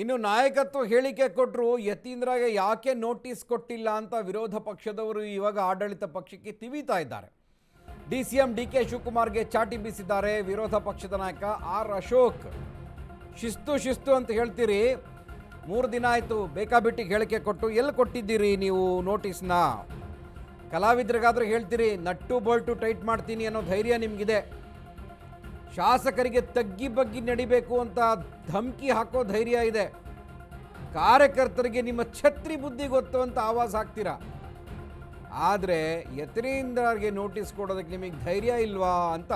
ಇನ್ನು ನಾಯಕತ್ವ ಹೇಳಿಕೆ ಕೊಟ್ಟರು ಯತೀಂದ್ರಗೆ ಯಾಕೆ ನೋಟಿಸ್ ಕೊಟ್ಟಿಲ್ಲ ಅಂತ ವಿರೋಧ ಪಕ್ಷದವರು ಇವಾಗ ಆಡಳಿತ ಪಕ್ಷಕ್ಕೆ ತಿವಿತಾ ಇದ್ದಾರೆ. D C M D K ಶಿವಕುಮಾರ್ಗೆ ಚಾಟಿ ಬೀಸಿದ್ದಾರೆ ವಿರೋಧ ಪಕ್ಷದ ನಾಯಕ ಆರ್ ಅಶೋಕ್. ಶಿಸ್ತು ಶಿಸ್ತು ಅಂತ ಹೇಳ್ತೀರಿ. ಮೂರು ದಿನ ಆಯಿತು ಬೇಕಾಬಿಟ್ಟಿಗೆ ಹೇಳಿಕೆ ಕೊಟ್ಟು ಎಲ್ಲಿ ಕೊಟ್ಟಿದ್ದೀರಿ ನೀವು ನೋಟಿಸ್ನ? ಕಲಾವಿದ್ರಿಗಾದ್ರೂ ಹೇಳ್ತೀರಿ, ನಟ್ಟು ಬೋಲ್ಟು ಟೈಟ್ ಮಾಡ್ತೀನಿ ಅನ್ನೋ ಧೈರ್ಯ ನಿಮಗಿದೆ. ಶಾಸಕರಿಗೆ ತಗ್ಗಿ ಬಗ್ಗಿ ನಡಿಬೇಕು ಅಂತ ಧಮಕಿ ಹಾಕೋ ಧೈರ್ಯ ಇದೆ. ಕಾರ್ಯಕರ್ತರಿಗೆ ನಿಮ್ಮ ಛತ್ರಿ ಬುದ್ಧಿ ಗೊತ್ತು ಅಂತ ಆವಾಜ್ ಹಾಕ್ತೀರಾ? ಆದರೆ ಯತೀಂದ್ರಗೆ ನೋಟಿಸ್ ಕೊಡೋದಕ್ಕೆ ನಿಮಗೆ ಧೈರ್ಯ ಇಲ್ವಾ ಅಂತ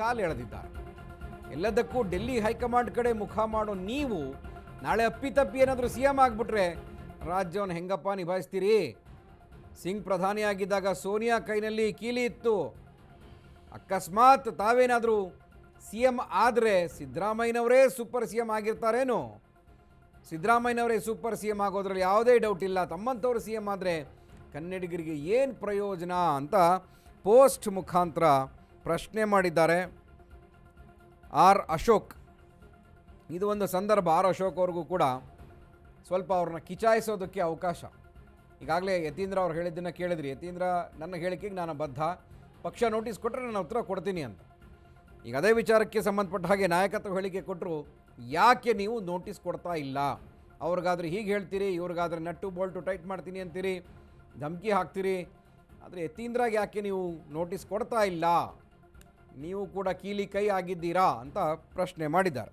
ಕಾಲು ಎಳೆದಿದ್ದಾರೆ. ಎಲ್ಲದಕ್ಕೂ ಡೆಲ್ಲಿ ಹೈಕಮಾಂಡ್ ಕಡೆ ಮುಖ ಮಾಡೋ ನೀವು ನಾಳೆ ಅಪ್ಪಿತಪ್ಪಿ ಏನಾದರೂ ಸಿ ಎಂ ಆಗಿಬಿಟ್ರೆ ರಾಜ್ಯವನ್ನು ಹೆಂಗಪ್ಪ ನಿಭಾಯಿಸ್ತೀರಿ? ಸಿಂಗ್ ಪ್ರಧಾನಿಯಾಗಿದ್ದಾಗ ಸೋನಿಯಾ ಕೈನಲ್ಲಿ ಕೀಲಿ ಇತ್ತು. ಅಕಸ್ಮಾತ್ ತಾವೇನಾದರೂ ಸಿ ಎಂ ಆದರೆ ಸಿದ್ದರಾಮಯ್ಯನವರೇ ಸೂಪರ್ ಸಿ ಎಂ ಆಗಿರ್ತಾರೇನು? ಸಿದ್ದರಾಮಯ್ಯನವರೇ ಸೂಪರ್ ಸಿ ಎಂ ಆಗೋದ್ರಲ್ಲಿ ಯಾವುದೇ ಡೌಟ್ ಇಲ್ಲ. ತಮ್ಮಂಥವ್ರು ಸಿ ಎಂ ಆದರೆ ಕನ್ನಡಿಗರಿಗೆ ಏನು ಪ್ರಯೋಜನ ಅಂತ ಪೋಸ್ಟ್ ಮುಖಾಂತರ ಪ್ರಶ್ನೆ ಮಾಡಿದ್ದಾರೆ. ಆರ್ ಅಶೋಕ್. ಇದು ಒಂದು ಸಂದರ್ಭ, ಆರ್ ಅಶೋಕ್ ಅವ್ರಿಗೂ ಕೂಡ ಸ್ವಲ್ಪ ಅವ್ರನ್ನ ಕಿಚಾಯಿಸೋದಕ್ಕೆ ಅವಕಾಶ. ಈಗಾಗಲೇ ಯತೀಂದ್ರ ಅವ್ರು ಹೇಳಿದ್ದನ್ನು ಕೇಳಿದ್ರಿ. ಯತೀಂದ್ರ, ನನ್ನ ಹೇಳಿಕೆಗೆ ನಾನು ಬದ್ಧ. ಪಕ್ಷ ನೋಟಿಸ್ ಕೊಟ್ಟರೆ ನಾನು ಉತ್ತರ ಕೊಡ್ತೀನಿ ಅಂತ. ಈಗ ಅದೇ ವಿಚಾರಕ್ಕೆ ಸಂಬಂಧಪಟ್ಟ ಹಾಗೆ ನಾಯಕತ್ವ ಹೇಳಿಕೆ ಕೊಟ್ಟರು ಯಾಕೆ ನೀವು ನೋಟಿಸ್ ಕೊಡ್ತಾ ಇಲ್ಲ? ಅವ್ರಿಗಾದ್ರೆ ಹೀಗೆ ಹೇಳ್ತೀರಿ, ಇವ್ರಿಗಾದ್ರೆ ನಟ್ಟು ಬೋಲ್ಟು ಟೈಟ್ ಮಾಡ್ತೀನಿ ಅಂತೀರಿ, ಧಮಕಿ ಹಾಕ್ತೀರಿ, ಆದರೆ ಯತೀಂದ್ರಾಗ ಯಾಕೆ ನೀವು ನೋಟಿಸ್ ಕೊಡ್ತಾ ಇಲ್ಲ? ನೀವು ಕೂಡ ಕೀಲಿ ಕೈ ಆಗಿದ್ದೀರಾ ಅಂತ ಪ್ರಶ್ನೆ ಮಾಡಿದ್ದಾರೆ.